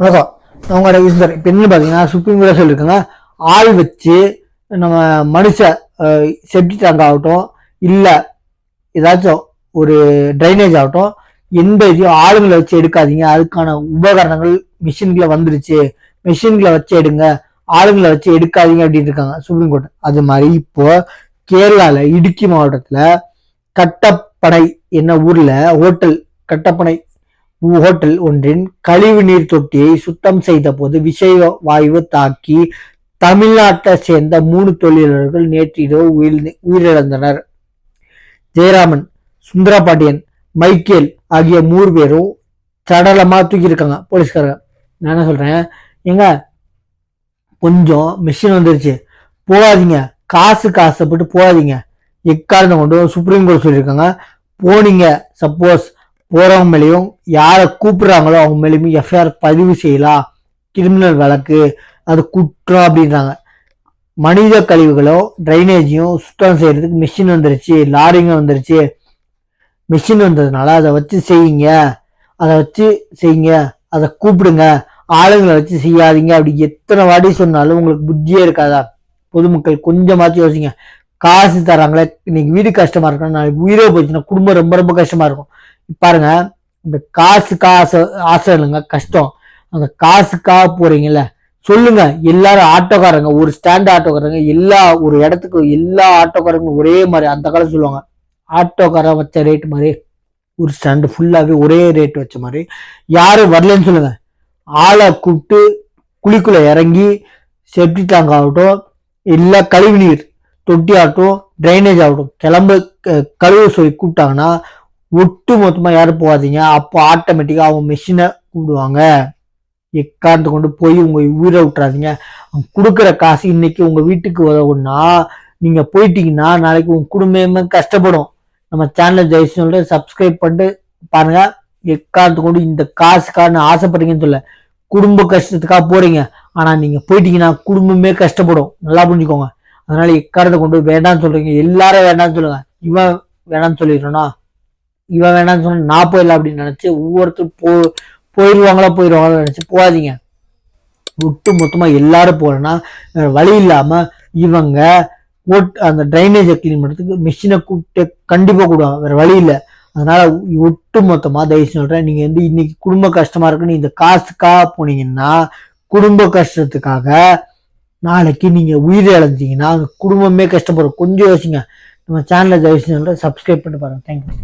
வணக்கம் நான் உங்களோட இப்போ என்ன பார்த்தீங்கன்னா சுப்ரீம் கோர்ட் சொல்லியிருக்காங்க ஆள் வச்சு நம்ம மனுஷ செப்டி டேங்க் ஆகட்டும் இல்லை ஏதாச்சும் ஒரு ட்ரைனேஜ் ஆகட்டும் எந்த இதையும் ஆளுங்களை வச்சு எடுக்காதீங்க. அதுக்கான உபகரணங்கள் மிஷின்களை வந்துருச்சு. மிஷின்களை வச்சு எடுங்க. ஆளுங்களை வச்சு எடுக்காதீங்க அப்படின்னு இருக்காங்க சுப்ரீம் கோர்ட் அது மாதிரி இப்போ கேரளாவில் இடுக்கி மாவட்டத்தில் கட்டப்பனை என்ன ஊரில் ஹோட்டல் கட்டப்பனை ஹோட்டல் ஒன்றின் கழிவு நீர் தொட்டியை சுத்தம் செய்த போது விஷய வாயு தாக்கி தமிழ்நாட்டை சேர்ந்த மூணு தொழிலாளர்கள் நேற்று இரவு உயிர் உயிரிழந்தனர். ஜெயராமன் சுந்தரபாண்டியன் மைக்கேல் ஆகிய மூணு பேரும் சடலமா தூக்கியிருக்காங்க போலீஸ்காரங்க. நான் என்ன சொல்றேன்? எங்க கொஞ்சம் மிஷின் வந்துருச்சு. போகாதீங்க. காசு காசைப்பட்டு போகாதீங்க. எக்காரணம் கொண்டு சுப்ரீம் கோர்ட் சொல்லியிருக்காங்க. போனீங்க சப்போஸ் போகிறவங்க மேலேயும் யாரை கூப்பிடுறாங்களோ அவங்க மேலேயுமே எஃப்ஐஆர் பதிவு செய்யலாம் கிரிமினல் வழக்கு அது குற்றம் அப்படின்றாங்க. மனித கழிவுகளோ ட்ரைனேஜையும் சுத்தம் செய்கிறதுக்கு மிஷின் வந்துருச்சு லாரிங்க வந்துருச்சு. மிஷின் வந்ததுனால அதை வச்சு செய்யுங்க. அதை வச்சு செய்யுங்க. அதை கூப்பிடுங்க. ஆளுங்களை வச்சு செய்யாதீங்க. அப்படி எத்தனை வாட்டி சொன்னாலும் உங்களுக்கு புத்தியே இருக்காதா? பொதுமக்கள் கொஞ்சமாச்சும் யோசிங்க. காசு தராங்களே இன்னைக்கு வீடு கஷ்டமா இருக்கும் நாளைக்கு உயிரே போச்சுன்னா குடும்பம் ரொம்ப ரொம்ப கஷ்டமா இருக்கும். பாருங்க இந்த காசு காசு ஆசை இல்லைங்க கஷ்டம். அந்த காசுக்காக போறீங்கல்ல சொல்லுங்க. எல்லாரும் ஆட்டோக்காரங்க ஒரு ஸ்டாண்ட் ஆட்டோக்காரங்க எல்லா ஒரு இடத்துக்கு எல்லா ஆட்டோக்காரங்க ஒரே மாதிரி அந்த காலம் சொல்லுவாங்க ஆட்டோக்காரன் வச்ச ரேட் மாதிரி ஒரு ஸ்டாண்டு ஃபுல்லாகவே ஒரே ரேட் வச்ச மாதிரி யாரும் வரலன்னு சொல்லுங்க. ஆளை கூப்பிட்டு குழிக்குள்ளே இறங்கி செப்டி டேங்க் ஆகட்டும் இல்லை கழிவு நீர் தொட்டி ஆகட்டும் ட்ரைனேஜ் ஆகட்டும் கிளம்பு க- கழுவு சொல்லி கூப்பிட்டாங்கன்னா ஒட்டு மொத்தமா யாரும் போகாதீங்க. அப்போ ஆட்டோமேட்டிக்கா அவங்க மிஷினை கூப்பிடுவாங்க. எக்காந்து கொண்டு போய் உங்க உயிரை விட்டுறாதீங்க. அவங்க கொடுக்குற காசு இன்னைக்கு உங்க வீட்டுக்கு உதவுன்னா நீங்க போயிட்டீங்கன்னா நாளைக்கு உங்க குடும்பமே கஷ்டப்படும். நம்ம சேனல் தயவு சொல்லிட்டு சப்ஸ்கிரைப் பண்ணிட்டு பாருங்க. எக்காந்து கொண்டு இந்த காசுக்கான ஆசைப்படுறீங்கன்னு சொல்ல குடும்ப கஷ்டத்துக்காக போறீங்க. ஆனா நீங்க போயிட்டீங்கன்னா குடும்பமே கஷ்டப்படும். நல்லா புரிஞ்சுக்கோங்க. அதனால எக்காரத்தை கொண்டு வேண்டாம்னு சொல்றீங்க. எல்லாரும் வேண்டாம்னு சொல்லுங்க. இவன் வேணாம்னு சொல்லிடுறோம்னா இவன் வேணாம்னு சொன்ன நான் போயிடலாம் அப்படின்னு நினைச்சு ஒவ்வொருத்தரும் போ போயிடுவாங்களா போயிடுவாங்களா நினைச்சு போகாதீங்க. ஒட்டு மொத்தமா எல்லாரும் போறேன்னா வேற வழி இல்லாம இவங்க ஓட் அந்த ட்ரைனேஜை கிளீன் பண்ணுறதுக்கு மிஷினை கூப்பிட்டு கண்டிப்பாக கூடுவாங்க. வேற வழி இல்லை. அதனால ஒட்டு மொத்தமாக தயவு சொல்கிறேன் நீங்கள் வந்து இன்னைக்கு குடும்ப கஷ்டமாக இருக்குன்னு இந்த காசுக்காக போனீங்கன்னா குடும்ப கஷ்டத்துக்காக நாளைக்கு நீங்கள் உயிர் இழந்தீங்கன்னா அந்த குடும்பமே கஷ்டப்படும் கொஞ்சம் யோசிங்க. நம்ம சேனலை தயவு செஞ்சு சப்ஸ்கிரைப் பண்ணி பாருங்க. தேங்க்யூ